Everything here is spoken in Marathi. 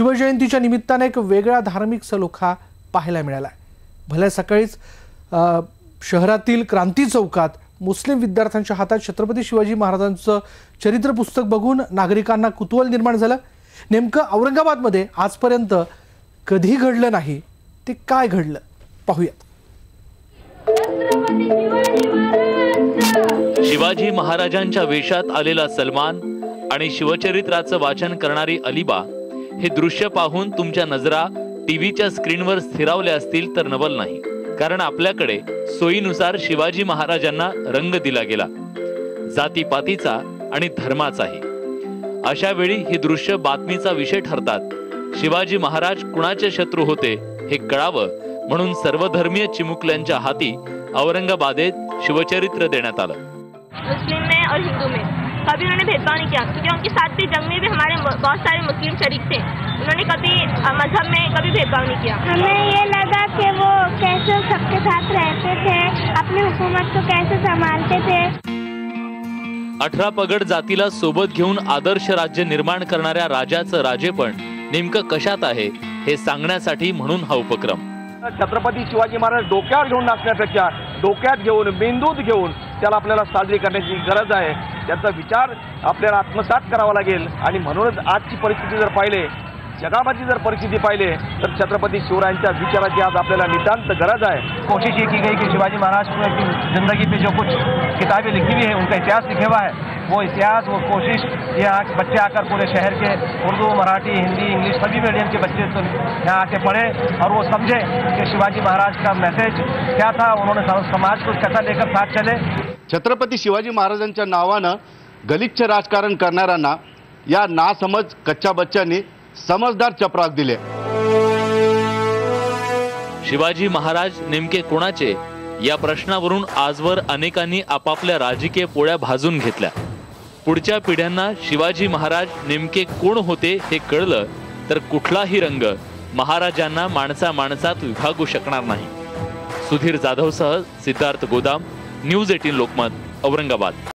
शिवजयंतीच्या निमित्ताने एक वेगळा धार्मिक सलोखा पाहायला मिळाला आहे भल्या सकाळीच शहरातील क्रांती चौकात मुस्लिम विद्यार्थ्यांच्या हातात छत्रपती शिवाजी महाराजांचं चरित्र पुस्तक बघून नागरिकांना कुतूहल निर्माण झालं. नेमकं औरंगाबादमध्ये आजपर्यंत कधी घडलं नाही ते काय घडलं? पाहूयात. शिवाजी महाराजांच्या वेशात आलेला सलमान आणि शिवचरित्राचं वाचन करणारी अलिबा हे दृश्य पाहून तुमच्या नजरा टीव्हीच्या स्क्रीनवर स्थिरावल्या असतील तर नवल नाही. कारण आपल्याकडे सोयीनुसार शिवाजी महाराजांना रंग दिला गेला. जातीपातीचा आणि धर्माचाही. अशा वेळी ही दृश्य बातमीचा विषय ठरतात. शिवाजी महाराज कुणाचे शत्रू होते हे कळावं म्हणून सर्वधर्मीय चिमुकल्यांच्या हाती औरंगाबादेत शिवचरित्र देण्यात आलं. मुस्लिम में और हिंदू में. कभी उन्होंने भेदभाव नहीं किया क्योंकि उनके साथ भी जंग में भी हमारे बहुत सारे मुस्लिम शरीक थे। उन्होंने कभी मजहब में कभी भेदभाव नहीं किया। हमें ये लगा कि वो कैसे सबके साथ रहते थे अपनी हुकूमत को कैसे संभालते थे। अठरा पगड जातीला सोबत घेऊन आदर्श राज्य निर्माण करणाऱ्या राजाचं राजेपण नेमकं कशात आहे हे सांगण्यासाठी म्हणून हा उपक्रम. छत्रपती शिवाजी महाराज डोक्यावर घेऊन नाचण्यापेक्षा डोक्यात घेऊन मेंदूत घेऊन त्याला आपल्याला साजरी करण्याची गरज आहे. त्याचा विचार आपल्याला आत्मसात करावा लागेल. आणि म्हणूनच आजची परिस्थिती जर पाहिले जगामधली जर परिस्थिती पाहिले तर छत्रपती शिवरायांच्या विचाराची आज आपल्याला नितांत गरज आहे. कोशिश ये की गई कि शिवाजी महाराज की जिंदगी पे जो कुछ किताबें लिखी हुई है उनका इतिहास लिखे हुआ है। वो इतिहास वो कोशिश यहाँ बच्चे आकर पूरे शहर के उर्दू मराठी हिंदी इंग्लिश सभी मीडियम के बच्चे तो यहाँ आके पढ़े और वो समझे कि शिवाजी महाराज का मैसेज क्या था उन्होंने समाज को कैसा लेकर साथ चले। छत्रपती शिवाजी महाराजांच्या नावानं गलिच्छ राजकारण करणाऱ्यांना या नासमज कच्च्या बच्च्यांनी समजदार चपराक दिले. शिवाजी महाराज नेमके कोणाचे? या प्रश्नावरून आजवर अनेकांनी आपापल्या राजकीय पोळ्या भाजून घेतल्या. पुढच्या पिढ्यांना शिवाजी महाराज नेमके कोण होते हे कळलं तर कुठलाही रंग महाराजांना माणसा माणसात विभागू शकणार नाही. सुधीर जाधवसह सिद्धार्थ गोदाम न्यूज एटीन लोकमत औरंगाबाद.